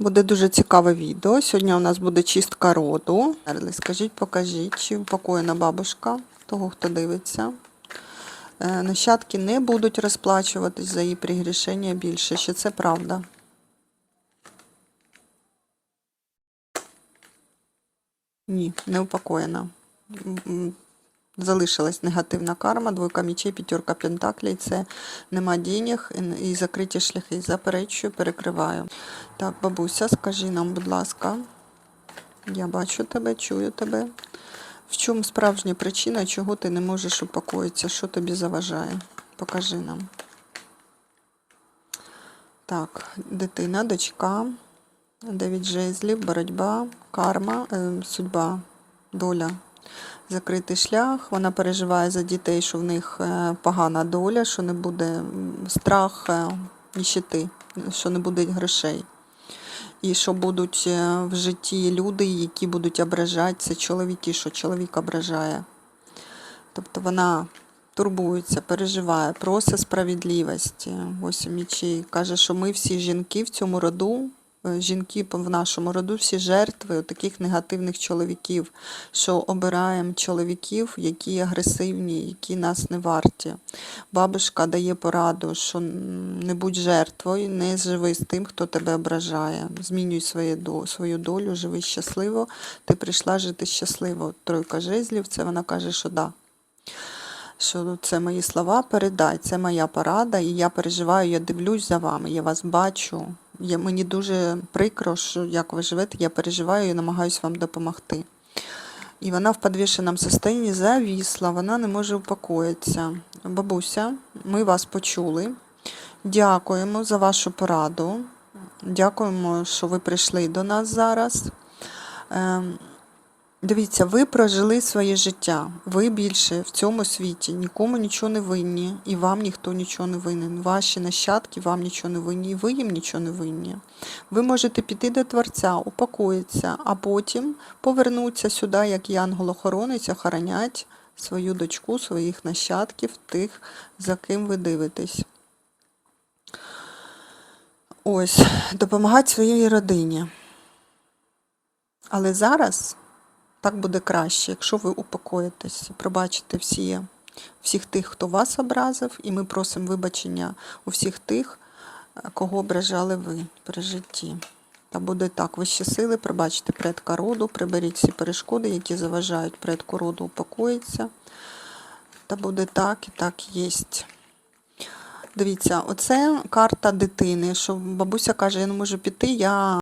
Буде дуже цікаве відео. Сьогодні у нас буде чистка роду. Скажіть, покажіть, чи упокоєна бабушка того, хто дивиться. Е, Нащадки не будуть розплачуватись за її пригрішення більше. Чи це правда? Ні, не упокоєна. Залишилась негативна карма, двойка мічей, п'ятерка пентаклей. Це нема денег і закриті шляхи. Заперечую, перекриваю. Так, бабуся, скажи нам, будь ласка, я бачу тебе, чую тебе. В чому справжня причина, чого ти не можеш упокоїтися? Що тобі заважає? Покажи нам. Так, дитина, дочка, дев'ять жезлів, боротьба, карма, е, судьба, доля. Закритий шлях. Вона переживає за дітей, що в них е, погана доля, що не буде страх е, ніщити, що не буде грошей. І що будуть е, в житті люди, які будуть ображати, це чоловіки, що чоловік ображає. Тобто вона турбується, переживає, просить справедливості. Ось мічі каже, що ми всі жінки в цьому роду, жінки в нашому роду, всі жертви таких негативних чоловіків, що обираємо чоловіків, які агресивні, які нас не варті. Бабушка дає пораду, що не будь жертвою, не живи з тим, хто тебе ображає. Змінюй свою долю, живи щасливо. Ти прийшла жити щасливо. Тройка жезлів, це вона каже, що да що це мої слова, передай, це моя порада, і я переживаю, я дивлюсь за вами, я вас бачу. Я, мені дуже прикро, що як ви живете, я переживаю і намагаюся вам допомогти. І вона в підвішеному стані завісла, вона не може упокоїтися. Бабуся, ми вас почули. Дякуємо за вашу пораду. Дякуємо, що ви прийшли до нас зараз. Дивіться, ви прожили своє життя. Ви більше в цьому світі нікому нічого не винні, і вам ніхто нічого не винен. Ваші нащадки вам нічого не винні, і ви їм нічого не винні. Ви можете піти до Творця, упокоїтися, а потім повернутися сюди, як янгол-охоронець, охоронять свою дочку, своїх нащадків, тих, за ким ви дивитесь. Ось, допомагати своїй родині. Але зараз так буде краще, якщо ви упокоїтесь, пробачите всі, всіх тих, хто вас образив, і ми просимо вибачення у всіх тих, е, кого ображали ви при житті. Та буде так, вищі сили, пробачте предка роду, приберіть всі перешкоди, які заважають предку роду упокоїтися. Та буде так і так єсть. Дивіться, оце карта дитини, що бабуся каже, я не можу піти, я